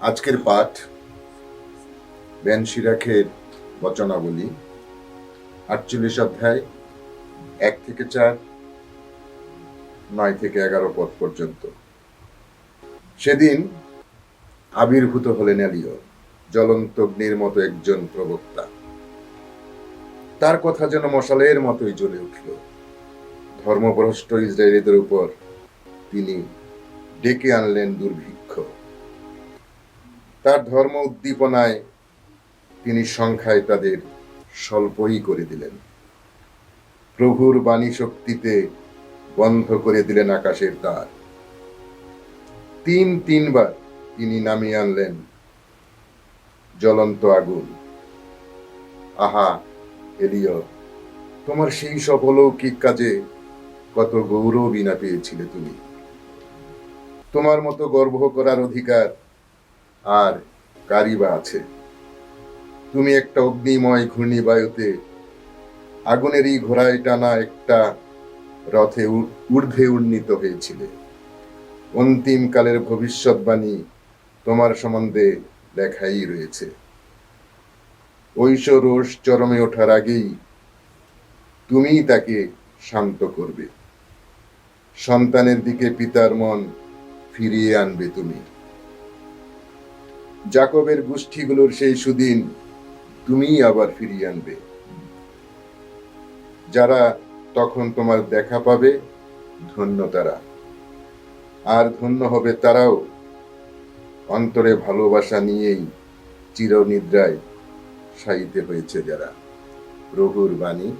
আজকের পাঠ বেন সিরাখের বচনাবলী, আটচল্লিশ অধ্যায়, এক থেকে চার, নয় থেকে এগারো পদ পর্যন্ত। সেদিন আবির্ভূত হলেন এলিয় জ্বলন্ত অগ্নির মতো একজন প্রবক্তা। তার কথা যেন মশালের মতোই জ্বলে উঠল। ধর্মভ্রষ্ট ইসরায়েলিদের উপর তিনি ডেকে আনলেন দুর্ভিক্ষ। তার ধর্ম উদ্দীপনায় তিনি সংখ্যায় তাদের স্বল্পই করে দিলেন। প্রভুর বাণী শক্তিতে বন্ধ করে দিলেন আকাশের দ্বার। তিন তিনবার তিনি নামিয়ে আনলেন জ্বলন্ত আগুন। আহা এলিয় তোমার সেই সব অলৌকিক কাজে কত গৌরবই না পেয়েছিলে তুমি। তোমার মতো গর্ব করার অধিকার আর কারই বা আছে। তুমি একটা অগ্নিময় ঘূর্ণিবায়ুতে আগুনেরই ঘোড়ায় টানা একটা রথে ঊর্ধ্বে উন্নীত হয়েছিলে। অন্তিম কালের ভবিষ্যৎবাণী তোমার সম্বন্ধে লেখাই রয়েছে। ঐশ রোষ চরমে ওঠার আগেই তুমিই তাকে শান্ত করবে। সন্তানের দিকে পিতার মন ফিরিয়ে আনবে তুমি। জাকবের গোষ্ঠীগুলোর সেই সুদিন তুমিই আবার ফিরিয়ে আনবে। যারা তখন তোমার দেখা পাবে, ধন্য তারা। আর ধন্য হবে তারাও। অন্তরে ভালোবাসা নিয়েই চিরনিদ্রায় শায়িতে হয়েছে যারা। প্রভুর বাণী।